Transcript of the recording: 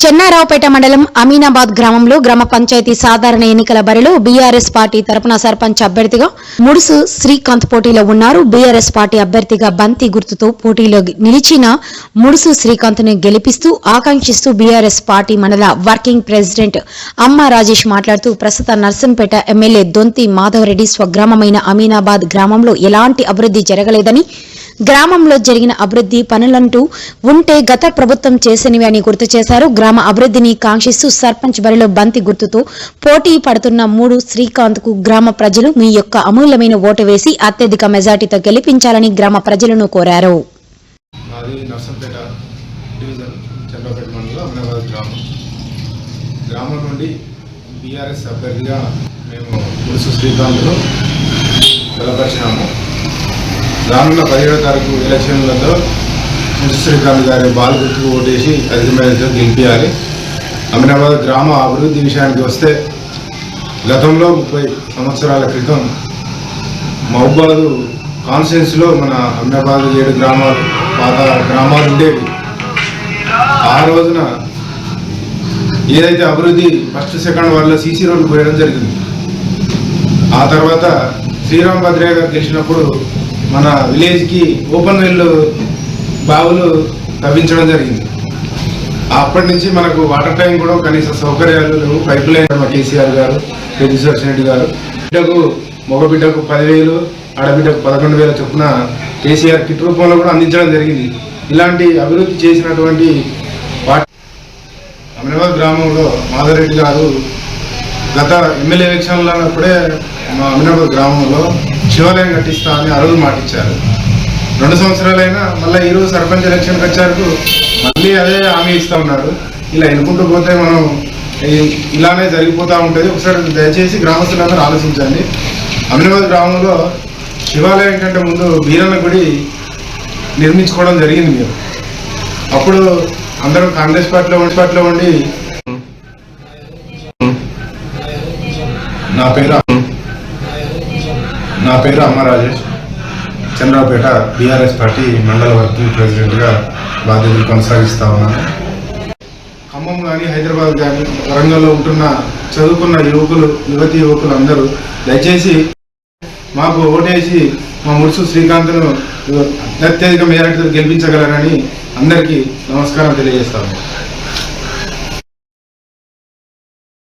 చెన్నారావుపేట మండలం అమీనాబాద్ గ్రామంలో గ్రామ పంచాయతీ సాధారణ ఎన్నికల బరిలో బీఆర్ఎస్ పార్టీ తరపున సర్పంచ్ అభ్యర్థిగా ముడుసు శ్రీకాంత్ పోటీలో ఉన్నారు. బీఆర్ఎస్ పార్టీ అభ్యర్థిగా బంతి గుర్తుతో పోటీలో నిలిచిన ముడుసు శ్రీకాంత్ను గెలిపిస్తూ ఆకాంక్షిస్తూ బీఆర్ఎస్ పార్టీ మండల వర్కింగ్ ప్రెసిడెంట్ అమ్మ రాజేష్ మాట్లాడుతూ ప్రస్తుత నర్సంపేట ఎమ్మెల్యే దొంతి మాధవరెడ్డి స్వగ్రామమైన అమీనాబాద్ గ్రామంలో ఎలాంటి అభివృద్ధి జరగలేదని గ్రామంలో జరిగిన అభివృద్ధి పనులంటూ ఉంటే గత ప్రభుత్వం చేసినవి అని గుర్తు చేశారు. గ్రామ అభివృద్ధిని కాంక్షిస్తూ సర్పంచ్ బరిలో బంతి గుర్తుతో పోటీ పడుతున్న మూడు శ్రీకాంత్కు గ్రామ ప్రజలు మీ యొక్క అమూల్యమైన ఓటు వేసి అత్యధిక మెజార్టీతో గెలిపించాలని గ్రామ ప్రజలను కోరారు. గ్రామం. నుండి బీఆర్ఎస్ అభ్యర్థిగా మేము శ్రీకాంత్ను బలపరిచినాము. రానున్న పదిహేడో తారీఖు ఎలక్షన్లలో శ్రీకాంత్ గారి బాల్ గుర్తుకు ఓటేసి అధిక మేరతో గెలిపించాలి అమీనాబాద్ గ్రామ అభివృద్ధి విషయానికి వస్తే గతంలో ముప్పై సంవత్సరాల క్రితం మహబాదు కాన్స్టిట్యున్సీలో మన అమీనాబాద్ ఏడు గ్రామాలు పాత గ్రామాలు ఉండేవి. ఆ రోజున ఏదైతే అభివృద్ధి ఫస్ట్ సెకండ్ వాళ్ళ సీసీ రోడ్లు పోయడం జరిగింది. ఆ తర్వాత శ్రీరామ్ భద్రయ్య గారు గెలిచినప్పుడు మన విలేజ్కి ఓపెన్ వెల్ బావులు తవ్వించడం జరిగింది. అప్పటి నుంచి మనకు వాటర్ ట్యాంక్ కూడా కనీస సౌకర్యాలు లేవు. పైప్ లైన్ మా కేసీఆర్ గారు రెడ్డి రెడ్డి గారు. బిడ్డకు మగ బిడ్డకు పదివేలు ఆడబిడ్డకు పదకొండు వేల చొప్పున కేసీఆర్ కిట్ రూపంలో కూడా అందించడం జరిగింది. ఇలాంటి అభివృద్ధి చేసినటువంటి అమీనాబాద్ గ్రామంలో మాధవరెడ్డి గారు గత ఎమ్మెల్యే ఎలక్షన్లో అప్పుడే మా అమీనాబాద్ గ్రామంలో శివాలయం కట్టిస్తా అని ఆ రోజు మాటిచ్చారు. రెండు సంవత్సరాలైనా మళ్ళీ ఈరోజు సర్పంచ్ ఎలక్షన్కి వచ్చారు మళ్ళీ అదే హామీ ఇస్తా ఉన్నారు. ఇలా ఎన్నుకుంటూ పోతే మనం ఇలానే జరిగిపోతూ ఉంటుంది. ఒకసారి దయచేసి గ్రామస్తులందరూ ఆలోచించండి. అమీనాబాద్ గ్రామంలో శివాలయం కంటే ముందు వీరన్న గుడి నిర్మించుకోవడం జరిగింది మీరు. అప్పుడు అందరూ కాంగ్రెస్ పార్టీలో ఉండి పార్టీలో ఉండి నా పేరు నా పేరు అమ్మ రాజేష్ చంద్రపేట బీఆర్ఎస్ పార్టీ మండల వర్కింగ్ ప్రెసిడెంట్గా బాధ్యతలు కొనసాగిస్తా ఉన్నాను. ఖమ్మం కానీ హైదరాబాద్ కానీ వరంగల్లో ఉంటున్న చదువుకున్న యువకులు యువతి యువకులు అందరూ దయచేసి మాకు ఓటేసి మా ముడుసు శ్రీకాంత్ను అత్యధిక మేరకు గెలిపించగలరని అందరికీ నమస్కారం తెలియజేస్తాము